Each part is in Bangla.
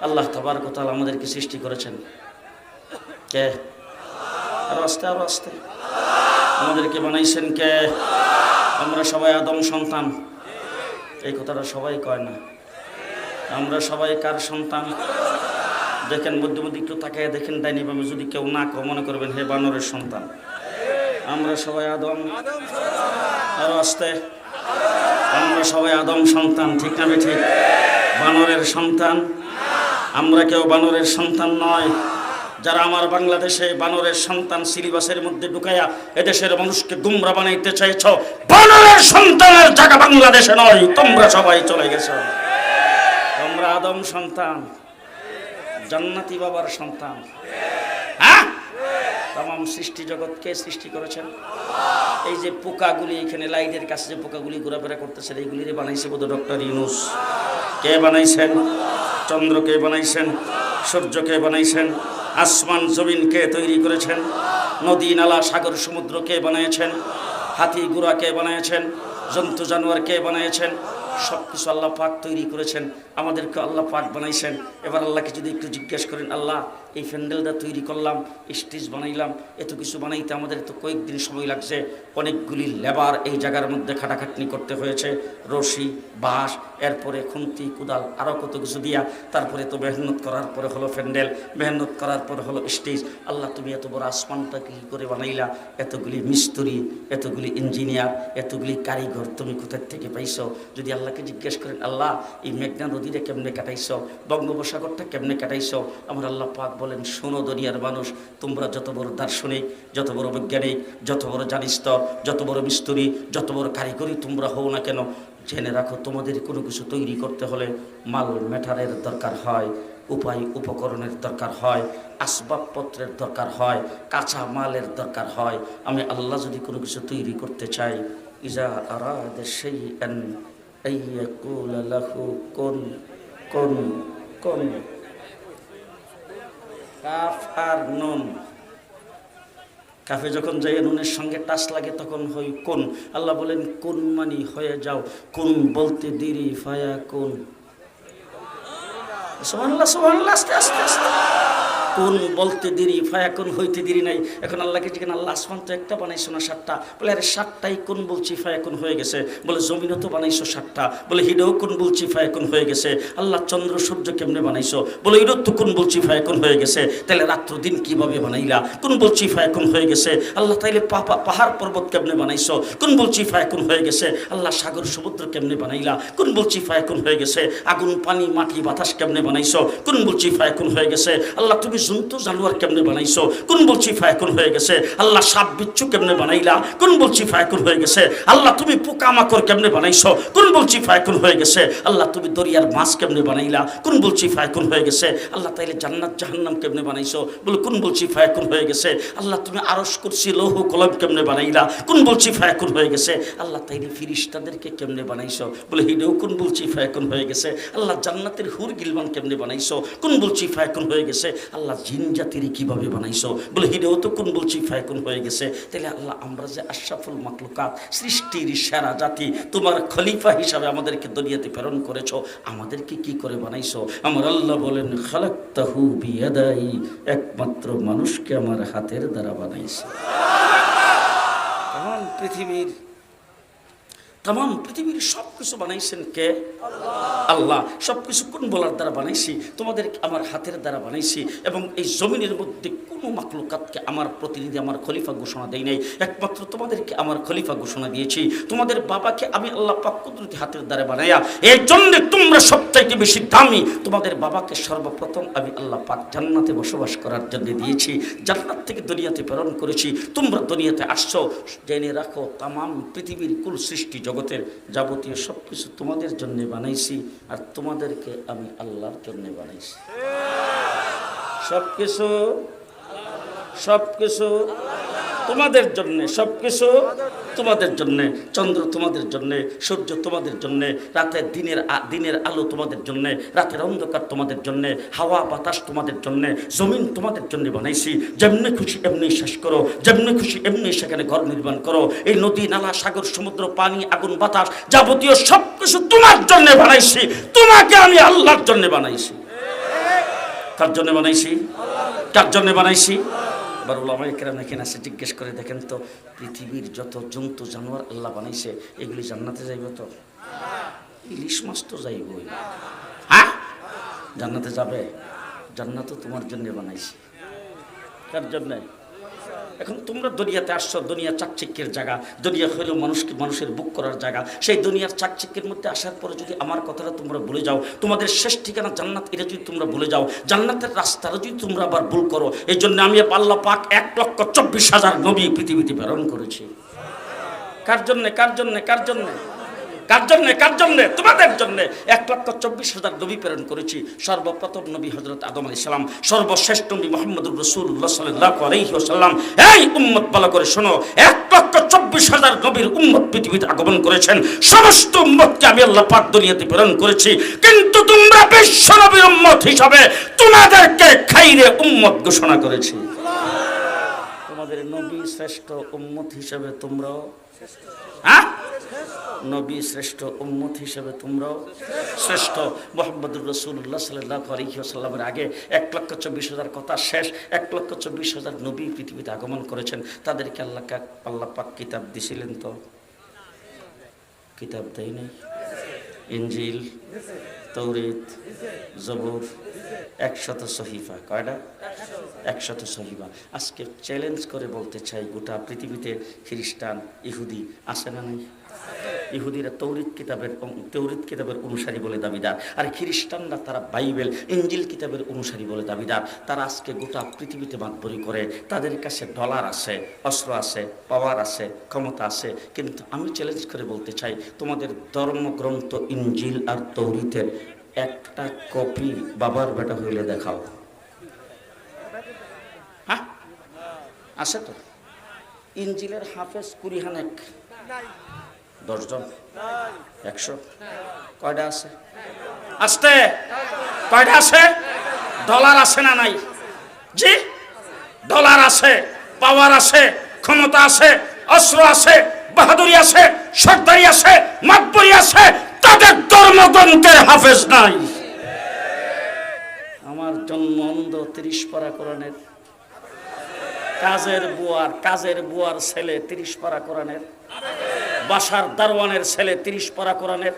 আল্লাহ তাবার কোথাও আমাদেরকে সৃষ্টি করেছেন। কে? আরও আস্তে আরও আস্তে। আমাদেরকে বানাইছেন কে? আমরা সবাই আদম সন্তান। এই কথাটা সবাই কয় না। আমরা সবাই কার সন্তান? দেখেন মধ্যে মধ্যে একটু তাকায় দেখেন, ডাইনি বামে যদি কেউ না কেউ মনে করবেন হে বানরের সন্তান। আমরা সবাই আদম। আরও আস্তে। আমরা সবাই আদম সন্তান, ঠিক না ঠিক? বানরের সন্তান। আমরা কেউ বানরের সন্তান নয়। যারা আমার বাংলাদেশে বানরের সন্তান সিলেবাসের মধ্যে ঢুকাইয়া এদেশের মানুষকে গুমরা বানাইতে চাইছ, বানরের সন্তানের জায়গা বাংলাদেশে নয়, তোমরা সবাই চলে গেছ। তোমরা আদম সন্তান, জান্নাতি বাবার সন্তান। হ্যাঁ? তাম সৃষ্টি জগৎ কে সৃষ্টি করেছেন? এই যে পোকাগুলি এখানে লাইটের কাছে যে পোকাগুলি ঘোরাফেরা করতেছে এইগুলিরে বানাইছে বোধ ডক্টর ইউনুস। কে বানাইছেন? চন্দ্র কে বানাইছেন সূর্য কে বানাইছেন, আসমান জমিন কে তৈরি করেছেন, নদী, নালা, সাগর, সমুদ্র কে বানিয়েছেন, হাতি গুড়া কে বানিয়েছেন, জন্তু, জানোয়ার কে বানিয়েছেন সব কিছু আল্লাহ পাক তৈরি করেছেন, আমাদেরকে আল্লাহ পাক বানাইছেন। এবার আল্লাহকে যদি একটু জিজ্ঞেস করেন, আল্লাহ, এই প্যান্ডেলটা তৈরি করলাম, স্টেজ বানাইলাম, এত কিছু বানাইতে আমাদের তো কয়েকদিন সময় লাগছে। অনেকগুলি লেবার এই জায়গার মধ্যে খাটাখাটনি করতে হয়েছে, রশি, বাঁশ এরপরে খুন্তি, কুদাল আরও কত কিছু দিয়া তারপরে তো মেহনত করার পরে হলো প্যান্ডেল, মেহনত করার পরে হলো স্টেজ। আল্লাহ তুমি এত বড় আসমানটা কী করে বানাইলা? এতগুলি মিস্ত্রি, এতগুলি ইঞ্জিনিয়ার, এতগুলি কারিগর তুমি কোথার থেকে পাইছো? যদি আল্লাহকে জিজ্ঞেস করেন, আল্লাহ, এই মেঘনা নদীরে কেমনে কাটাইছো? বঙ্গোপসাগরটা কেমনে কাটাইছো? আমার আল্লাহ পাক বলেন, শোনো দুনিয়ার মানুষ, তোমরা যত বড় দার্শনিক, যত বড় বৈজ্ঞানিক, যত বড় জানিস্তর যত বড় মিস্ত্রি, যত বড় কারিগরি তোমরা হও না কেন জেনে রাখো, তোমাদের কোনো কিছু তৈরি করতে হলে মাল ম্যাটারের দরকার হয়, উপায় উপকরণের দরকার হয়, আসবাবপত্রের দরকার হয়, কাঁচা মালের দরকার হয়। আমি আল্লাহ যদি কোনো কিছু তৈরি করতে চাই, ইজা আরাদ সেই কোন কোন আর কাফে যখন যাই নুনের সঙ্গে টাচ লাগে, তখন হই কোন? আল্লাহ বলেন, কোন মানি হয়ে যাও, কোন বলতে দেরি, ফায়া কোন? সুবহানাল্লাহ, আস্তে আস্তে আস্তে। কোন বলতে দেরি, ফায়াকুন হইতে দেরি নাই। এখন আল্লাহকে জিজ্ঞেস আল্লাহ আসমান তো একটা বানাইছো না সাতটা, বলে আরে সাতটাই কোন বলছি ফায়াকুন হয়ে গেছে? বলে জমিনও তো বানাইছো সাতটা, বলে হিডেও কোন বলছি ফায়াকুন হয়ে গেছে? আল্লাহ চন্দ্র সূর্য কেমনে বানাইছো? বলে হিডো তো কোন বলছি ফায়াকুন হয়ে গেছে? তাহলে রাত্র দিন কীভাবে বানাইলা? কোন বলছি ফায়াকুন হয়ে গেছে? আল্লাহ তাইলে পাপা পাহাড় পর্বত কেমনে বানাইছো? কোন বলছি ফায়াকুন হয়ে গেছে? আল্লাহ সাগর সমুদ্র কেমনে বানাইলা? কোন বলছি ফায়াকুন হয়ে গেছে? আগুন, পানি, মাটি, বাতাস কেমনে বানাইছো? কোন বলছি ফায়াকুন হয়ে গেছে? আল্লাহ তুমি জন্তু জানোয়ার কেমনে বানাইছো? কোন বলছি ফায়াকুন হয়ে গেছে? আল্লাহ সাপ বিচ্ছু কেমনে বানাইলা? কোন বলছি ফায়াকুন হয়ে গেছে? আল্লাহ তুমি পোকামাকড় কেমনে বানাইছো? কোন বলছি ফায়াকুন হয়ে গেছে? আল্লাহ তুমি দরিয়ার মাছ কেমনে বানাইলা? কোন বলছি ফায়াকুন হয়ে গেছে? আল্লাহ তাইলে জান্নাত, জাহান্নাম কেমনে বানাইছো? বলে, কোন বলছি ফায়াকুন হয়ে গেছে? আল্লাহ তুমি আরস করছি লৌহ, কলম কেমনে বানাইলা? কোন বলছি ফায়াকুন হয়ে গেছে? আল্লাহ তাইলে ফিরিস্তাদেরকে কেমনে বানাইছো? বলে, হিডেও কোন বলছি ফায়াকুন হয়ে গেছে? আল্লাহ জান্নাতের হুর গিলমান কেমনে বানাইছো? কোন বলছি ফায়াকুন হয়ে গেছে? আল্লাহ জিন জাতির কীভাবে বানাইছো? বলে তো কোন বলছি ফায়াকুন হয়ে গেছে। তাহলে আল্লাহ, আমরা যে আশরাফুল মাকলুকাত সৃষ্টির সেরা জাতি, তোমার খলিফা হিসাবে আমাদেরকে দুনিয়াতে প্রেরণ করেছ, আমাদেরকে কি করে বানাইছো? আমার আল্লাহ বলেন, খালাক্তাহু বিয়াদাই, একমাত্র মানুষকে আমার হাতের দ্বারা বানাইছে। পৃথিবীর তাম পৃথিবীর সব কিছু বানাইছেন কে? আল্লাহ। সব কিছু কোন বলার দ্বারা বানাইছি? তোমাদের আমার হাতের দ্বারা বানাইছি। এবং এই জমিনের মধ্যে কোনো মাকলুকাতকে আমার প্রতিনিধি, আমার খলিফা ঘোষণা দেয় নাই। একমাত্র তোমাদেরকে আমার খলিফা ঘোষণা দিয়েছি। তোমাদের বাবাকে আমি আল্লাহ পাক কুদরতি হাতের দ্বারা বানাইয়া এই জন্য তোমরা সবচাইতে বেশি দামি তোমাদের বাবাকে সর্বপ্রথম আমি আল্লাহ পাক জান্নাতে বসবাস করার জন্য দিয়েছি। জান্নাত থেকে দুনিয়াতে প্রেরণ করেছি। তোমরা দুনিয়াতে আসছো, জেনে রাখো, তামাম পৃথিবীর কুল সৃষ্টি জগতের যাবতীয় সব কিছু তোমাদের জন্যে বানাইছি আর তোমাদেরকে আমি আল্লাহর জন্যে বানাইছি। সব কিছু সব কিছু তোমাদের জন্যে সব কিছু তোমাদের জন্যে, চন্দ্র তোমাদের জন্যে, সূর্য তোমাদের জন্যে, রাতের দিনের দিনের আলো তোমাদের জন্যে, রাতের অন্ধকার তোমাদের জন্যে, হাওয়া, বাতাস তোমাদের জন্যে, জমিন তোমাদের জন্যে বানাইছি। যেমনি খুশি এমনি শেষ করো, যেমনি খুশি এমনি সেখানে ঘর নির্মাণ করো। এই নদী, নালা, সাগর, সমুদ্র, পানি, আগুন, বাতাস যাবতীয় সব কিছু তোমার জন্যে বানাইছি। তোমাকে আমি আল্লাহর জন্যে বানাইছি। কার জন্য বানাইছি? কার জন্য বানাইছি? এবার ওলামাই কেরাম এখানে আসে জিজ্ঞেস করে দেখেন তো, পৃথিবীর যত জন্তু, জানোয়ার আল্লাহ বানাইছে, এগুলি জান্নাতে যাইব তো? ইলিশ মাছ তো যাইবই। হ্যাঁ? জান্নাতে যাবে? জান্নাতও তোমার জন্য বানাইছে। কার জন্য? এখন তোমরা দুনিয়াতে আসছো, দুনিয়া চাকচিক্যের জায়গা, দুনিয়া হইল মানুষকে, মানুষের বুক করার জায়গা। সেই দুনিয়ার চাকচিক্যের মধ্যে আসার পরে যদি আমার কথাটা তোমরা ভুলে যাও, তোমাদের শেষ ঠিকানা জান্নাত, এটা যদি তোমরা ভুলে যাও, জান্নাতের রাস্তাটা যদি তোমরা আবার ভুল করো এই জন্য আমি পাল্লা পাক এক লক্ষ চব্বিশ হাজার নবী পৃথিবীতে প্রেরণ করেছি। কার জন্যে কার জন্যে কার জন্যে? কার জন্যে? কার জন্যে? তোমাদের জন্যে। এক লক্ষ চব্বিশ হাজার নবী প্রেরণ করেছি। সর্বপ্রথম নবী হজরত আদম আলী সালাম সর্বশ্রেষ্ঠ নবী মোহাম্মদ রসুল্লাহ সাল্লাহ আলহিহাল্লাম এই উম্মত ভালো করে শোনো, এক লক্ষ চব্বিশ হাজার নবীর উম্মত পৃথিবীতে আগমন করেছেন। সমস্ত উম্মতকে আমি আল্লাহ পাক দুনিয়াতে প্রেরণ করেছি। কিন্তু তোমরা বিশ্ব নবীর উম্মত হিসাবে তোমাদেরকে খাইরে উম্মত ঘোষণা করেছি। শ্রেষ্ঠ উম্মত হিসাবে তোমরাও। হ্যাঁ? নবী শ্রেষ্ঠ উম্মত হিসেবে তোমরাও। শ্রেষ্ঠ মোহাম্মদুর রসুল্লাহ সাল্লাহ আলহিহাসাল্লামের আগে এক লক্ষ চব্বিশ হাজার কথা শেষ এক লক্ষ চব্বিশ হাজার নবী পৃথিবীতে আগমন করেছেন। তাদেরকে আল্লাহ আল্লাহ পাক কিতাব দিছিলেন তো? কিতাব দেয় নাই? ইঞ্জিল তৌরিত জবুর একশত সহিফা কয়টা? একশত সহিবা। আজকে চ্যালেঞ্জ করে বলতে চাই, গোটা পৃথিবীতে খ্রিস্টান, ইহুদি আছে না নাই? ইহুদিরা তৌরিত কিতাবের তৌরিত কিতাবের অনুসারী বলে দাবিদার। আর খ্রিস্টানরা তারা বাইবেল ইঞ্জিল কিতাবের অনুসারী বলে দাবিদার। তারা আজকে গোটা পৃথিবীতে বাঁধবরি করে। তাদের কাছে ডলার আছে, অস্ত্র আছে পাওয়ার আছে, ক্ষমতা আছে। কিন্তু আমি চ্যালেঞ্জ করে বলতে চাই, তোমাদের ধর্মগ্রন্থ, ইঞ্জিল আর তৌরিতের একটা কপি বাবার বেটা হইলে দেখাও। হ্যাঁ? আছে তো। ইঞ্জিলের হাফেজ কুড়িহানেক দশজন? একশো? কয়টা আছে? আসতে। কয়টা আছে? ডলার আছে না নাই? জি? ডলার আছে, পাওয়ার আছে, ক্ষমতা আছে, অস্ত্র আছে, বাহাদুরি আছে, সর্দারি আছে, মাতবরি আছে, তাদের ধর্মগ্রন্থের হাফেজ নাই। জন্ম অন্ধ তিরিশ পারা কোরআনের কাজের বুয়ার কাজের বুয়ার ছেলে তিরিশ পারা কোরআনের বাসার দারওয়ানের ছেলে তিরিশ পারা কোরআনের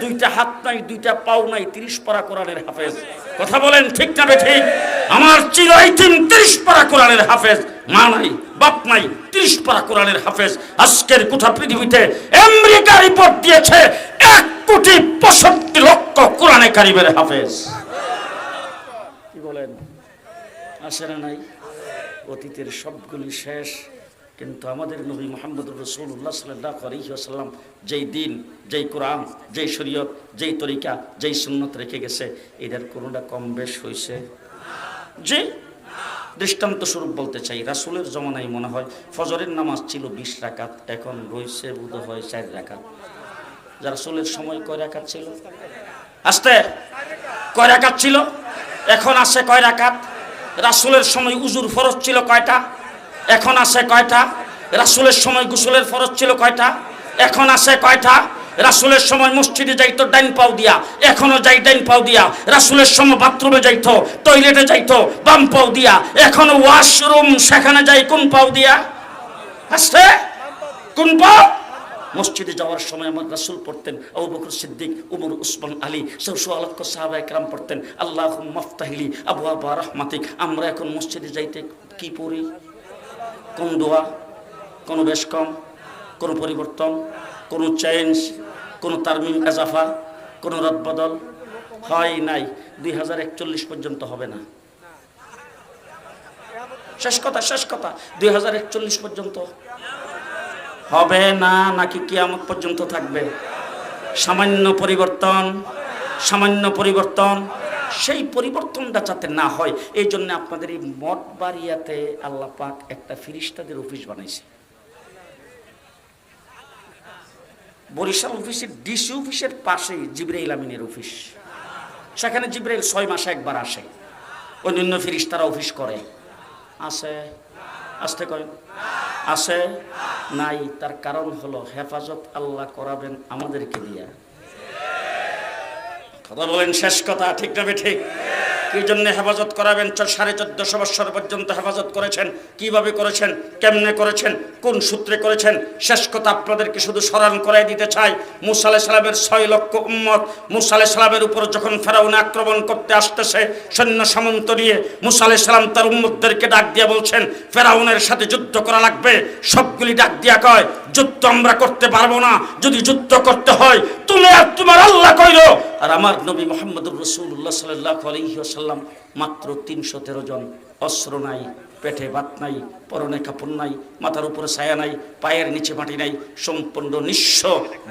দুইটা হাত নাই, দুইটা পাও নাই, তিরিশ পারা কোরআনের হাফেজ। কথা বলেন ঠিক না ঠিক আমার চিরাইতিম তিরিশ পারা কোরআনের হাফেজ। মা নাই, বাপ নাই, তিরিশ পারা কোরআনের হাফেজ। আজকের কোথা পৃথিবীতে আমেরিকা রিপোর্ট দিয়েছে, এক কোটি পঁয়ষট্টি লক্ষ কোরআনে কারিমের হাফেজ কি বলেন আসে না নাই অতীতের সবগুলি শেষ, কিন্তু আমাদের নবী মোহাম্মদ রসুল্লাহ সাল্লাহ আলহিহাসাল্লাম যেই দিন, যেই কোরআন, যেই শরীয়ত, যেই তরিকা, যেই সুন্নত রেখে গেছে এটার কোনোটা কম বেশ হয়েছে যে দৃষ্টান্ত স্বরূপ বলতে চাই, রাসুলের জমানায় মনে হয় ফজরের নামাজ ছিল বিশ রাকাত, এখন রয়েছে বোধ হয় চার রাকাত। যা রাসুলের সময় কয় রাকাত ছিল? আসতে, কয় রাকাত ছিল? এখন আসে কয় রাকাত? রাসুলের সময় উজুর ফরজ ছিল কয়টা? এখন আসে কয়টা? রাসুলের সময় গোসলের ফরজ ছিল কয়টা? এখন আসে কয়টা? রাসুলের সময় মসজিদে যাইতো ডাইন পাও দিয়া। এখনও যাই ডাইন পাও দিয়া। রাসুলের সময় বাথরুমে যাইতো, টয়লেটে যাইতো, বাম পাও দিয়া। এখনও ওয়াশরুম, সেখানে যাই কোন পাও দিয়া? আসছে কোন পাও? মসজিদে যাওয়ার সময় আমার রাসুল পড়তেন আবু বকর সিদ্দিক, উমর, উসমান, আলী সৌসু আলক্ষ সাহাবা একরাম পড়তেন। আল্লাহ মফতাহিলি আবু আবা রহমাতিক। আমরা এখন মসজিদে যাইতে কি পড়ি? কোন দোয়া? কোনো বেশ কম? কোনো পরিবর্তন? কোনো চেঞ্জ কোনো তারমিম এজাফা? কোনো রদবদল হয় নাই। দুই হাজার একচল্লিশ পর্যন্ত হবে না। শেষ কথা শেষ কথা। দুই হাজার একচল্লিশ পর্যন্ত হবে না নাকি কিয়ামত পর্যন্ত থাকবে? সামান্য পরিবর্তন সামান্য পরিবর্তন, সেই পরিবর্তনটা যাতে না হয়, এই জন্য আপনাদের এই মঠ বাড়িয়াতে আল্লাহ পাক একটা ফিরিস্তাদের অফিস বানাইছে। বরিশাল অফিসের ডিসি অফিসের পাশেই জিব্রাইল আমিনের অফিস। সেখানে জিব্রাইল ছয় মাসে একবার আসে। অন্যান্য ফিরিস্তারা অফিস করে। আছে আসতে করেন আছে নাই, তার কারণ হলো হেফাজত আল্লাহ করাবেন আমাদেরকে দিয়া। কথা বলেন শেষ কথা, ঠিক না ঠিক? কি জন্য হেফাজত করাবেন? সাড়ে চোদ্দশো বৎসর পর্যন্ত হেফাজত করেছেন। কীভাবে করেছেন? কেমনে করেছেন? কোন সূত্রে করেছেন? শেষ কথা আপনাদেরকে শুধু স্মরণ করাই দিতে চাই। মুসা আলাইহিস সালামের ছয় লক্ষ উম্মত, মুসা আলাইহিস সালামের উপর যখন ফেরাউন আক্রমণ করতে আসতেছে, সৈন্য সামন্ত নিয়ে মুসা আলাইহিস সালাম তার উম্মতদেরকে ডাক দিয়ে বলছেন, ফেরাউনের সাথে যুদ্ধ করা লাগবে। সবগুলি ডাক দিয়া কয়, যুদ্ধ আমরা করতে পারব না। যদি যুদ্ধ করতে হয়, তুমি আর তোমার আল্লাহ কইরো। আর আমার নবী মোহাম্মদুর রসুল্লাহ সাল্লাহ আলহিহাসাল্লাম মাত্র তিনশো তেরো জন। অস্ত্র নাই, পেটে ভাত নাই, পরনে কাপড় নাই, মাথার উপরে ছায়া নাই, পায়ের নিচে মাটি নাই, সম্পূর্ণ নিঃস্ব।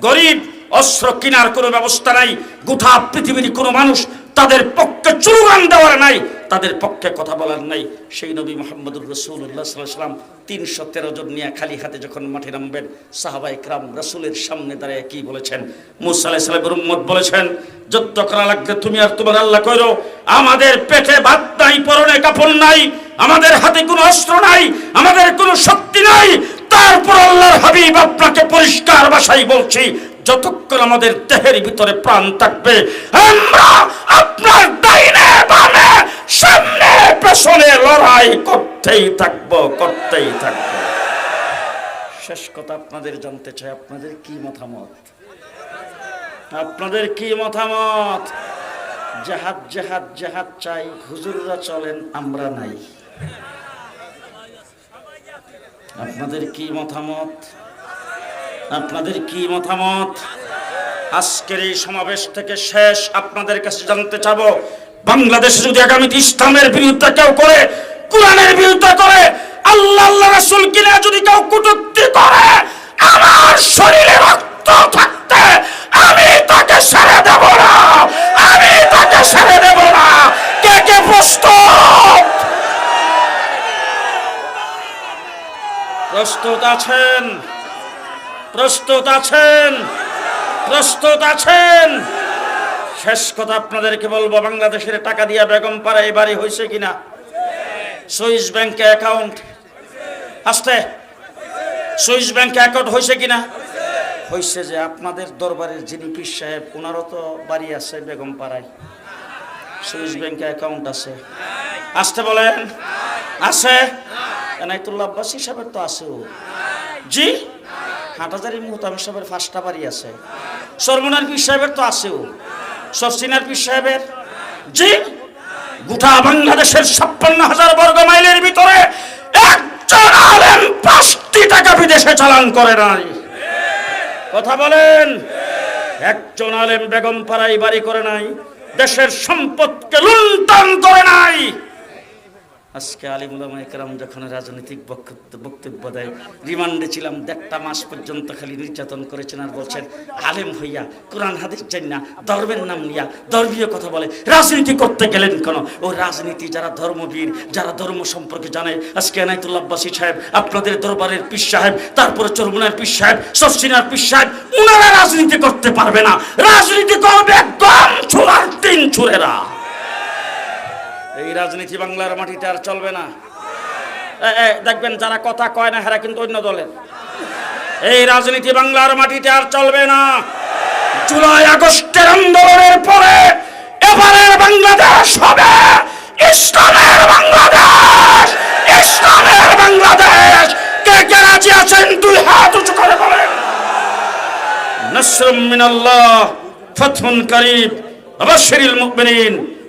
গরিব, অস্ত্র কেনার কোনো ব্যবস্থা নাই, গোটা পৃথিবীর কোনো মানুষ তাদের পক্ষে চুরুগান দেওয়ার নাই তাদের পক্ষে কথা বলার নাই। সেই নবী মোহাম্মদুর রসুল্লাহ সাল্লাম তিনশো তেরো জন নিয়ে খালি হাতে যখন মাঠে নামবেন সাহাবাই ক্রাম রসুলের সামনে দাঁড়িয়ে কি বলেছেন? মুসা আলাহ সালামের উম্মত বলেছেন, যুদ্ধ করা লাগলে তুমি আর তোমার আল্লাহ কইরো, আমাদের পেটে ভাত নাই, পরনে কাপড় নাই, আমাদের হাতে কোনো অস্ত্র নাই, আমাদের কোনো শক্তি নাই, তারপর আল্লাহর হাবিব আপনাকে পরিষ্কার ভাষায় বলছি, যতক্ষণ আমাদের দেহের ভিতরে প্রাণ থাকবে, আমরা আপনার ডাইনে বামে সামনে পেছনে লড়াই করতেই থাকব করতেই থাকব। শেষ কথা আপনাদের জানতে চাই, আপনাদের কি মতামত? আপনাদের কি মতামত? জাহাজ জাহাজ জাহাজ চাই, হুজুররা চলেন, আমরা নাই। আপনাদের কি মতামত? আপনাদের কি মতামত? আজকের এই সমাবেশ থেকে শেষ আপনাদের কাছে জানতে চাব বাংলাদেশে যদি আগামীতে ইসলামের বিরুদ্ধে কেউ করে, কোরআনের বিরুদ্ধে করে, আল্লাহ আল্লাহ রাসূল কিনে যদি কেউ কটূক্তি করে, আমার শরীরে রক্ত থাকতে আমি তাকে ছেড়ে দেব না, আমি তাকে ছেড়ে দেব না। কে কে প্রস্তুত? প্রস্তুত আছেন? প্রস্তুত আছেন? প্রস্তুত আছেন? শেষ কথা আপনাদেরকে বলব, বাংলাদেশের টাকা দিয়া বেগম পাড়ায় বাড়ি হয়েছে কিনা? সুইস ব্যাংকে অ্যাকাউন্ট। আসতে। সুইস ব্যাংকে অ্যাকাউন্ট হয়েছে কিনা? হয়েছে যে আপনাদের দরবারের যিনি পীর সাহেব ওনারও তো বাড়ি আছে বেগম পাড়ায়। সুইস ব্যাংকে অ্যাকাউন্ট আছে। আসতে বলেন। আছে? এনায়তুল্লাহ আব্বাস হিসাবের তো আছে ও। জি? হাটাজারি মুহতাম সাহেবের ফার্স্টটা বাড়ি আছে। সরমনার পীর সাহেবের তো আছে ভিতরে একজন আলেম পাঁচটি টাকা বিদেশে চালান করে নাই। কথা বলেন? একজন বেগম পাড়াই বাড়ি করে নাই, দেশের সম্পদকে লুণ্ঠন করে নাই। আজকে আলিমুলামা একরাম যখন রাজনৈতিক বক্তব্য দেয়, রিমান্ডে ছিলাম, দেড়টা মাস পর্যন্ত খালি নির্যাতন করেছেন আর বলছেন, আলেম হইয়া, কোরআন, হাদিস চাই না, ধর্মের নাম নিয়া ধর্মীয় কথা বলে, রাজনীতি করতে গেলেন কেন? ও রাজনীতি যারা ধর্মবীর, যারা ধর্ম সম্পর্কে জানে, আজকে এনায়তুল্লাহ আব্বাসী সাহেব, আপনাদের দরবারের পীর সাহেব, তারপরে চরমুনার পীর সাহেব সসিনার পীর সাহেব, উনারা রাজনীতি করতে পারবে না। রাজনীতি করবে একদম ছুরার তিন ছুরেরা এই রাজনীতি বাংলার মাটিতে আর চলবে না। দেখবেন যারা কথা কয় না, হেরা কিন্তু অন্য দলের। এই রাজনীতি বাংলার মাটিতে আর চলবে না। জুলাই আগস্টের আন্দোলনের পরে এবারের বাংলাদেশ হবে ইসলামের বাংলাদেশ। ইসলামের বাংলাদেশ। কে কে রাজি আছেন? দুই হাত উঁচু করে বলেন। নসরুম মিনাল্লাহ, ফতহুন করিব অবশ্যরিল মুমিনিন।